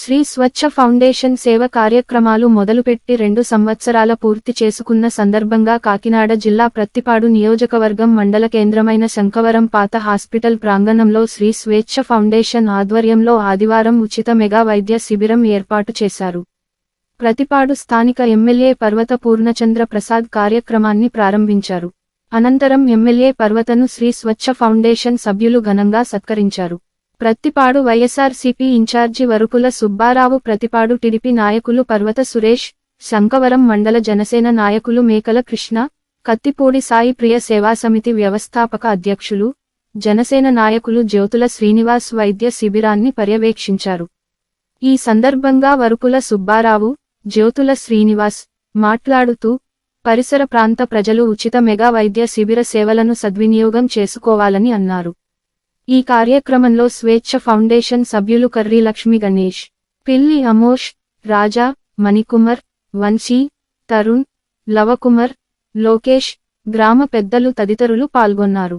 Shri Swachh foundation సేవ కార్యక్రమాలు మొదలుపెట్టి రెండు సంవత్సరాల పూర్తి చేసుకున్న సందర్భంగా కాకినాడ జిల్లా ప్రత్తిపాడు నియోజకవర్గం మండల కేంద్రమైన శంకవరం పాత హాస్పిటల్ ప్రాంగణంలో శ్రీ స్వేచ్ఛ ఫౌండేషన్ ఆధ్వర్యంలో ఆదివారం ఉచిత మెగా వైద్య శిబిరం ఏర్పాటు చేశారు. ప్రతిపాడు స్థానిక ఎమ్మెల్యే పర్వత పూర్ణచంద్ర ప్రసాద్ కార్యక్రమాన్ని ప్రారంభించారు. అనంతరం ఎమ్మెల్యే పర్వతను శ్రీ స్వచ్ఛ ఫౌండేషన్ సభ్యులు ఘనంగా సత్కరించారు. Prathipadu YSRCP in charge Varukula Subbarao Prathipadu TDP నాయకులు పర్వత సురేష్ శంకవరం మండల జనసేన నాయకులు మేకల కృష్ణ కత్తిపూడి సాయి ప్రియ సేవాసమితి వ్యవస్థాపక అధ్యక్షులు జనసేన నాయకులు జ్యోతుల శ్రీనివాస్ వైద్య శిబిరాన్ని పర్యవేక్షించారు. ఈ సందర్భంగా వరుకుల సుబ్బారావు జ్యోతుల శ్రీనివాస్ మాట్లాడుతూ పరిసర ప్రాంత ప్రజలు ఉచిత మెగా వైద్య శిబిర సేవలను సద్వినియోగం చేసుకోవాలని అన్నారు. ఈ కార్యక్రమంలో స్వేచ్ఛ ఫౌండేషన్ సభ్యులు కర్రీ లక్ష్మి గణేష్ పిల్లి అమోష్ రాజా మణికుమర్ వంశీ తరుణ్ లవకుమర్ లోకేష్ గ్రామ పెద్దలు తదితరులు పాల్గొన్నారు.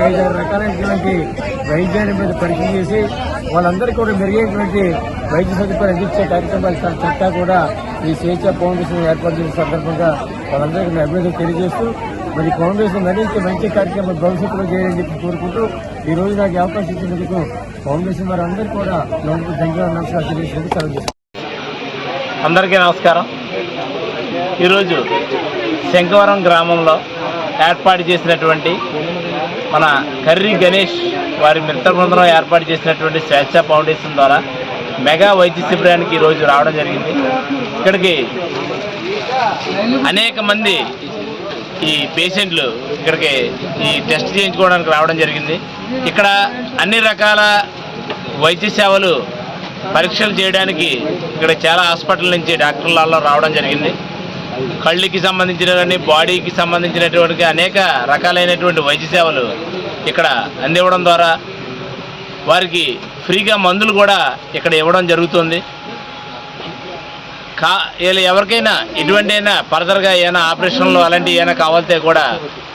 ఐదారు రకాలైనటువంటి వైద్యాన్ని మీద పరిచయం చేసి వాళ్ళందరికీ కూడా మెరుగైనటువంటి వైద్య సదుపాయాలు అందించే కార్యక్రమాలు చట్టా కూడా ఈ స్వేచ్ఛ ఫౌండేషన్ ఏర్పాటు చేసిన సందర్భంగా వాళ్ళందరికీ నేను అభివృద్ధి తెలియజేస్తూ మరి ఫౌండేషన్ మరింత మంచి కార్యక్రమం భవిష్యత్తులో చేయాలని చెప్పి కోరుకుంటూ ఈ రోజు నాకు అవకాశం ఇచ్చినందుకు ఫౌండేషన్ వారు అందరూ కూడా ధన్యవాదాలు నమస్కారం తెలియజేసినందుకు సెలవు అందరికీ నమస్కారం. ఈరోజు శంకవరం గ్రామంలో ఏర్పాటు చేసినటువంటి మన కర్రీ గణేష్ వారి మిత్ర బృందం ఏర్పాటు చేసినటువంటి స్వేచ్ఛ ఫౌండేషన్ ద్వారా మెగా వైద్య శిబిరానికి ఈరోజు రావడం జరిగింది. ఇక్కడికి అనేక మంది ఈ పేషెంట్లు ఇక్కడికి ఈ టెస్ట్ చేయించుకోవడానికి రావడం జరిగింది. ఇక్కడ అన్ని రకాల వైద్య సేవలు పరీక్షలు చేయడానికి ఇక్కడ చాలా హాస్పిటల్ నుంచి డాక్టర్లలో రావడం జరిగింది. కళ్ళకి సంబంధించిన కానీ బాడీకి సంబంధించినటువంటి అనేక రకాలైనటువంటి వైద్య సేవలు ఇక్కడ అందివ్వడం ద్వారా వారికి ఫ్రీగా మందులు కూడా ఇక్కడ ఇవ్వడం జరుగుతుంది. కా వీళ్ళు ఎవరికైనా ఎటువంటి అయినా ఫర్దర్గా ఏమైనా ఆపరేషన్లు అలాంటివి ఏమైనా కావాలితే కూడా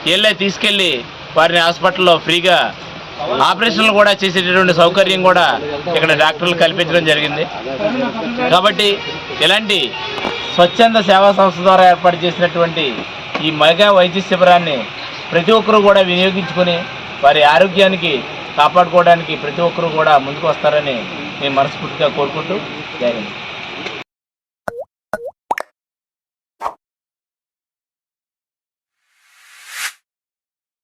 వీళ్ళే తీసుకెళ్ళి వారిని హాస్పిటల్లో ఫ్రీగా ఆపరేషన్లు కూడా చేసేటటువంటి సౌకర్యం కూడా ఇక్కడ డాక్టర్లు కల్పించడం జరిగింది. కాబట్టి ఇలాంటి స్వచ్ఛంద సేవా సంస్థ ద్వారా ఏర్పాటు చేసినటువంటి ఈ మెగా వైద్య శిబిరాన్ని ప్రతి ఒక్కరూ కూడా వినియోగించుకొని వారి ఆరోగ్యానికి కాపాడుకోవడానికి ప్రతి ఒక్కరూ కూడా ముందుకు వస్తారని మేము మనస్ఫూర్తిగా కోరుకుంటూ జై